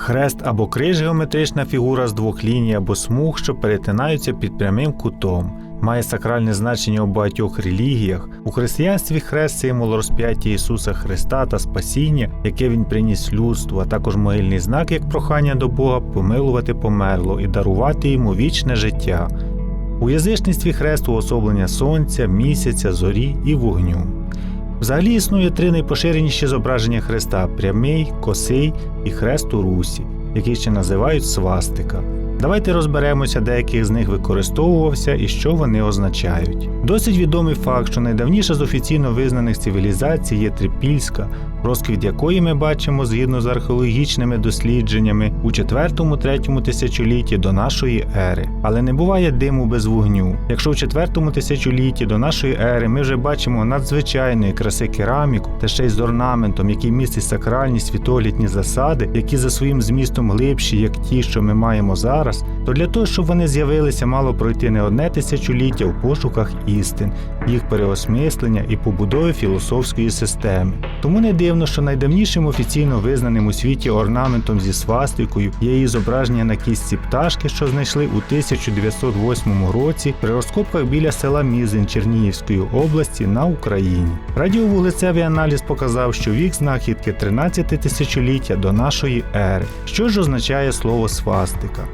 Хрест або криж геометрична фігура з двох ліній або смуг, що перетинаються під прямим кутом. Має сакральне значення у багатьох релігіях. У християнстві хрест символ розп'яття Ісуса Христа та спасіння, яке Він приніс людству, а також могильний знак як прохання до Бога помилувати померло і дарувати йому вічне життя. У язичництві хрест уособлення сонця, місяця, зорі і вогню. Взагалі існує три найпоширеніші зображення хреста прямий, косий і хрест у русі, який ще називають свастика. Давайте розберемося, деяких з них використовувався і що вони означають. Досить відомий факт, що найдавніша з офіційно визнаних цивілізацій є трипільська, розквіт якої ми бачимо згідно з археологічними дослідженнями у 4-3 тисячолітті до нашої ери. Але не буває диму без вогню. Якщо в 4 тисячолітті до нашої ери ми вже бачимо надзвичайної краси кераміку та ще й з орнаментом, який містить сакральні світоглядні засади, які за своїм змістом глибші, як ті, що ми маємо зараз, то для того, щоб вони з'явилися, мало пройти не одне тисячоліття у пошуках істин, їх переосмислення і побудови філософської системи. Тому не дивно, що найдавнішим офіційно визнаним у світі орнаментом зі свастикою є її зображення на кістці пташки, що знайшли у 1908 році при розкопках біля села Мізин Чернігівської області на Україні. Радіовулицевий аналіз показав, що вік знахідки 13 тисячоліття до нашої ери. Що ж означає слово свастика?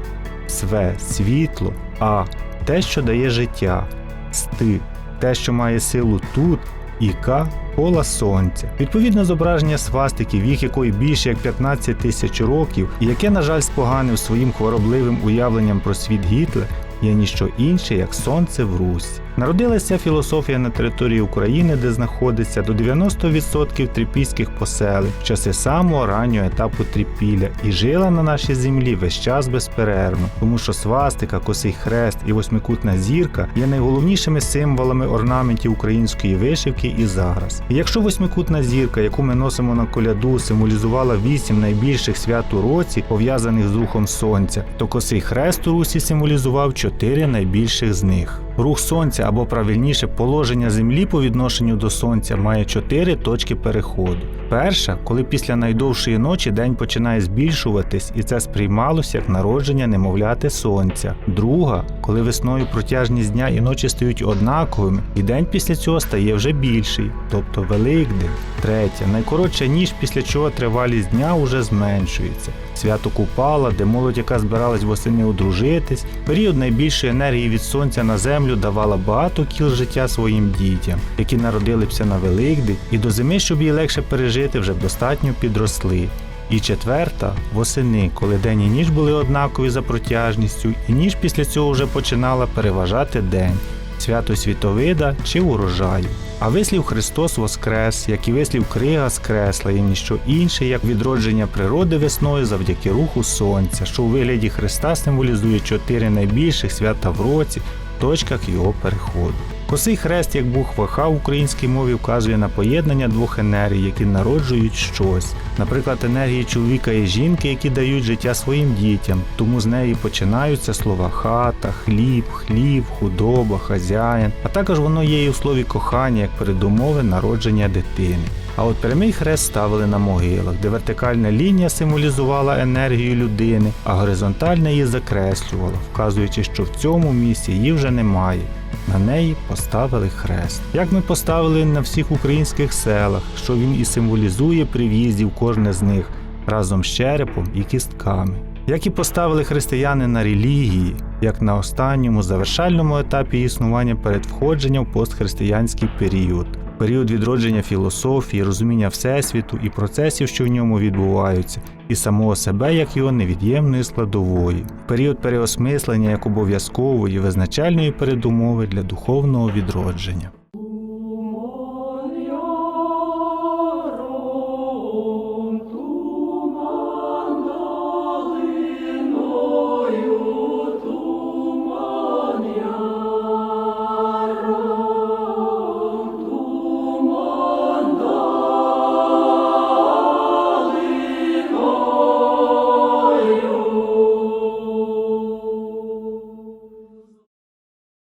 Све світло, а те, що дає життя, сти те, що має силу тут, і К кола сонця. Відповідно, зображення свастики, вік якої більше як 15 тисяч років, і яке, на жаль, споганив своїм хворобливим уявленням про світ Гітлер, є ніщо інше, як сонце в Русі. Народилася філософія на території України, де знаходиться до 90% трипільських поселень в часи самого раннього етапу трипілля і жила на нашій землі весь час безперервно, тому що свастика, косий хрест і восьмикутна зірка є найголовнішими символами орнаментів української вишивки і зараз. І якщо восьмикутна зірка, яку ми носимо на коляду, символізувала вісім найбільших свят у році, пов'язаних з рухом сонця, то косий хрест у русі символізував чотири найбільших з них. Рух сонця або правильніше положення землі по відношенню до сонця має чотири точки переходу. Перша, коли після найдовшої ночі день починає збільшуватись, і це сприймалося як народження немовляти сонця. Друга, коли весною протяжність дня і ночі стають однаковими, і день після цього стає вже більший, тобто Великдень. Третя, найкоротша ніч, після чого тривалість дня уже зменшується. Свято Купала, де молодь, яка збиралась восени одружитись, період найбільшої енергії від сонця на землю давала багато кіл життя своїм дітям, які народилися на Великдень, і до зими, щоб її легше пережити, вже достатньо підросли. І четверта восени, коли день і ніч були однакові за протяжністю, і ніч після цього вже починала переважати день, свято світовида чи урожаю. А вислів Христос Воскрес, як і вислів Крига скресла, є ніщо інше, як відродження природи весною завдяки руху сонця, що у вигляді Христа символізує чотири найбільших свята в році, точках його переходу. Косий хрест, як Бог ваха в українській мові вказує на поєднання двох енергій, які народжують щось. Наприклад, енергії чоловіка і жінки, які дають життя своїм дітям, тому з неї починаються слова хата, хліб, хлів, худоба, хазяїн, а також воно є і у слові кохання як передумови народження дитини. А от прямий хрест ставили на могилах, де вертикальна лінія символізувала енергію людини, а горизонтальна її закреслювала, вказуючи, що в цьому місці її вже немає. На неї поставили хрест. Як ми поставили на всіх українських селах, що він і символізує при в'їзді в кожне з них разом з черепом і кістками. Як і поставили християни на релігії, як на останньому завершальному етапі існування перед входженням в постхристиянський період, період відродження філософії, розуміння Всесвіту і процесів, що в ньому відбуваються, і самого себе як його невід'ємної складової, період переосмислення як обов'язкової визначальної передумови для духовного відродження.